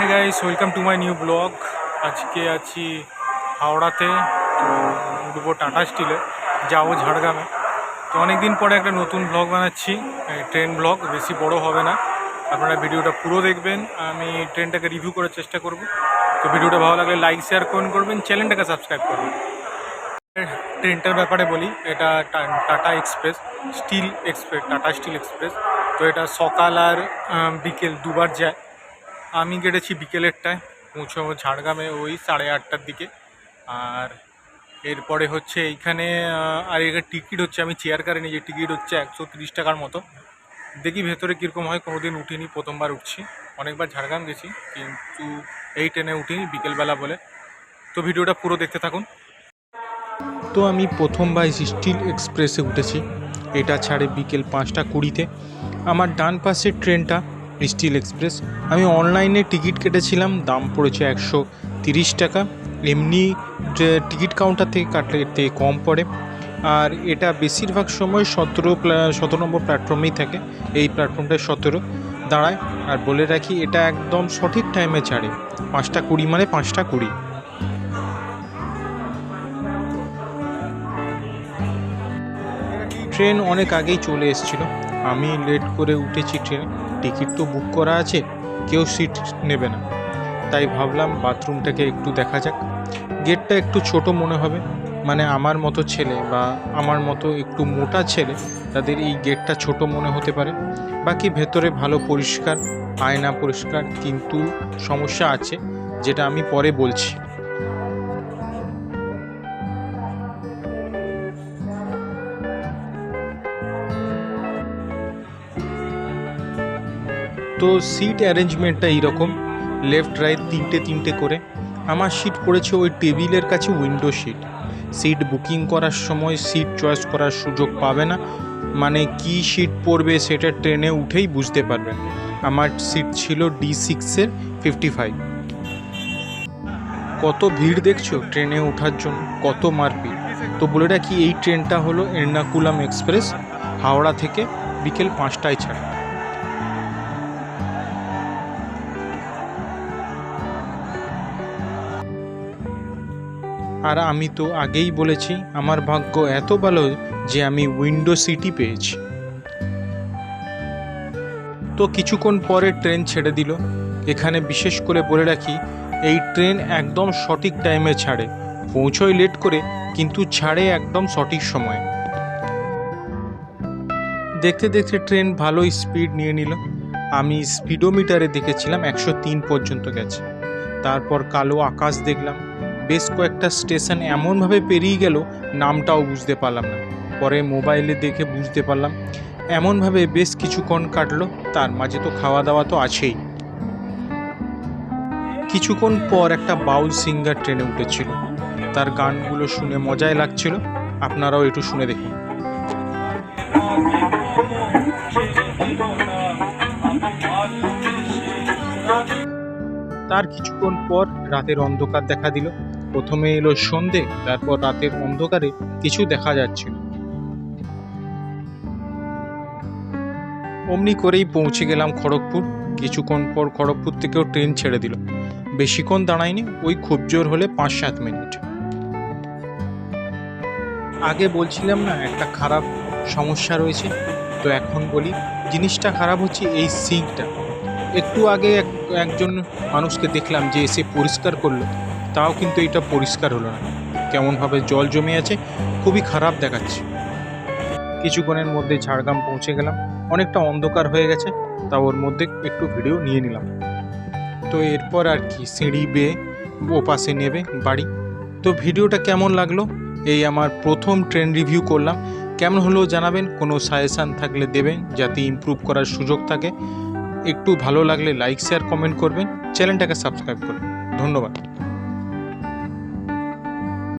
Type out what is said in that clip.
Hey guys welcome to my new blog আজকে আছি হাওড়াতে, তো উঠবো টাটা স্টিলে, যাব ঝাড়গ্রামে। তো অনেক দিন পরে একটা নতুন ব্লগ বানাচ্ছি ট্রেন ব্লগ বেশি বড় হবে না। আপনারা ভিডিওটা পুরো দেখবেন, আমি ট্রেনটাকে রিভিউ করার চেষ্টা করব। তো ভিডিওটা ভালো লাগলে লাইক শেয়ার কমেন্ট করবেন চ্যানেলটাকে সাবস্ক্রাইব করবেন। ট্রেনটার ব্যাপারে বলি, এটা Tata express steel express Tata steel express তো এটা সকাল আর বিকেল দুবার যায়। আমি কেটেছি বিকেলেরটায় পৌঁছবো ঝাড়গ্রামে ওই সাড়ে আটটার দিকে। আর এরপরে হচ্ছে এইখানে আর এখানে টিকিট হচ্ছে, আমি চেয়ার কারে নিয়ে টিকিট হচ্ছে একশো তিরিশ টাকার মতো। দেখি ভেতরে কীরকম হয়, কোনোদিন উঠিনি, প্রথমবার উঠছি। অনেকবার ঝাড়গ্রাম গেছি, কিন্তু এই ট্রেনে উঠিনি, বিকেলবেলা বলে। তো ভিডিওটা পুরো দেখতে থাকুন। তো আমি প্রথমবার স্টিল এক্সপ্রেসে উঠেছি। এটা ছাড়ে বিকেল পাঁচটা কুড়িতে। আমার ডান পাশের ট্রেনটা স্টিল এক্সপ্রেস। আমি অনলাইনে টিকিট কেটেছিলাম, দাম পড়েছে একশো তিরিশ টাকা। এমনি টিকিট কাউন্টার থেকে কাটলে থেকে কম পড়ে। আর এটা বেশিরভাগ সময় সতেরো সতেরো নম্বর প্ল্যাটফর্মেই থাকে, এই প্ল্যাটফর্মটায় সতেরো। দাঁড়ায়, আর বলে রাখি, এটা একদম সঠিক টাইমে ছাড়ে। পাঁচটা কুড়ি মানে পাঁচটা কুড়ি। ট্রেন অনেক আগেই চলে এসেছিল। আমি লেট করে উঠেছি ট্রেনে। টিকিট তো বুক করা আছে, কেউ সিট নেবে না। তাই ভাবলাম বাথরুমটাকে একটু দেখা যাক। গেটটা একটু ছোট মনে হবে মানে আমার মতো ছেলে বা আমার মতো একটু মোটা ছেলে, তাদের এই গেটটা ছোট মনে হতে পারে। বাকি ভেতরে ভালো পরিষ্কার, আয়না পরিষ্কার, কিন্তু সমস্যা আছে, যেটা আমি পরে বলছি। তো সিট অ্যারেঞ্জমেন্টটা এইরকম। লেফট রাইট তিনটে তিনটে করে। আমার সিট পড়েছে ওই টেবিলের কাছে উইন্ডো সিট সিট বুকিং করার সময় সিট চয়েস করার সুযোগ পাবে না। মানে কি সিট পড়বে সেটা ট্রেনে উঠেই বুঝতে পারবেন আমার সিট ছিল ডি সিক্সের ফিফটি ফাইভ কত ভিড় দেখছ ট্রেনে ওঠার জন্য? কত মারপিট? তো বলে রাখি, এই ট্রেনটা হলো এর্নাকুলাম এক্সপ্রেস, হাওড়া থেকে বিকেল পাঁচটায় ছাড়ে। আর আমি তো আগেই বলেছি, আমার ভাগ্য এত ভালো যে আমি উইন্ডো সিটি পেয়েছি। তো কিছুক্ষণ পরে ট্রেন ছেড়ে দিল। এখানে বিশেষ করে বলে রাখি, এই ট্রেন একদম সঠিক টাইমে ছাড়ে। পৌঁছয় লেট করে, কিন্তু ছাড়ে একদম সঠিক সময়ে। দেখতে দেখতে ট্রেন ভালোই স্পিড নিয়ে নিল। আমি স্পিডোমিটারে দেখেছিলাম, একশো তিন পর্যন্ত গেছে। তারপর কালো আকাশ দেখলাম। বেশ কয়েকটা স্টেশন এমনভাবে পেরিয়ে গেল, নামটাও বুঝতে পারলাম না। পরে মোবাইলে দেখে বুঝতে পারলাম, এমনভাবে বেশ কিছুক্ষণ কাটলো, তার মাঝে তো খাওয়া দাওয়া তো আছেই। কিছুক্ষণ পর একটা বাউল সিঙ্গার ট্রেনে উঠেছিল। তার গানগুলো শুনে মজাই লাগছিল। আপনারাও একটু শুনে দেখুন। তার কিছুক্ষণ পর রাতের অন্ধকার দেখা দিল। প্রথমে এলো সন্ধে, তারপর রাতের অন্ধকারে কিছু দেখা যাচ্ছিল। অমনি করেই পৌঁছে গেলাম খড়গপুর। কিছুক্ষণ পর খড়গপুর থেকেও ট্রেন ছেড়ে দিল। বেশিক্ষণ দাঁড়ায়নি, ওই খুব জোর হলে পাঁচ সাত মিনিট। আগে বলছিলাম না, একটা খারাপ সমস্যা রয়েছে। তো এখন বলি, জিনিসটা খারাপ হচ্ছে এই সিঙ্কটা একটু আগে এক একজন মানুষকে দেখলাম যে এসে পরিষ্কার করল। তাও কিন্তু এটা পরিষ্কার হলো না। কেমনভাবে জল জমে আছে খুবই খারাপ দেখাচ্ছে। কিছুক্ষণের মধ্যে ঝাড়গ্রাম পৌঁছে গেলাম। অনেকটা অন্ধকার হয়ে গেছে তা ওর মধ্যে একটু ভিডিও নিয়ে নিলাম। তো এরপর আর কি, সিঁড়ি বেয়ে ও পাশে নেবে বাড়ি। তো ভিডিওটা কেমন লাগল? এই আমার প্রথম ট্রেন রিভিউ করলাম। কেমন হলো জানাবেন? কোনো সাজেশান থাকলে দেবেন, যাতে ইমপ্রুভ করার সুযোগ থাকে। একটু ভালো লাগলে লাইক শেয়ার কমেন্ট করবেন। চ্যানেলটাকে সাবস্ক্রাইব করবেন। ধন্যবাদ।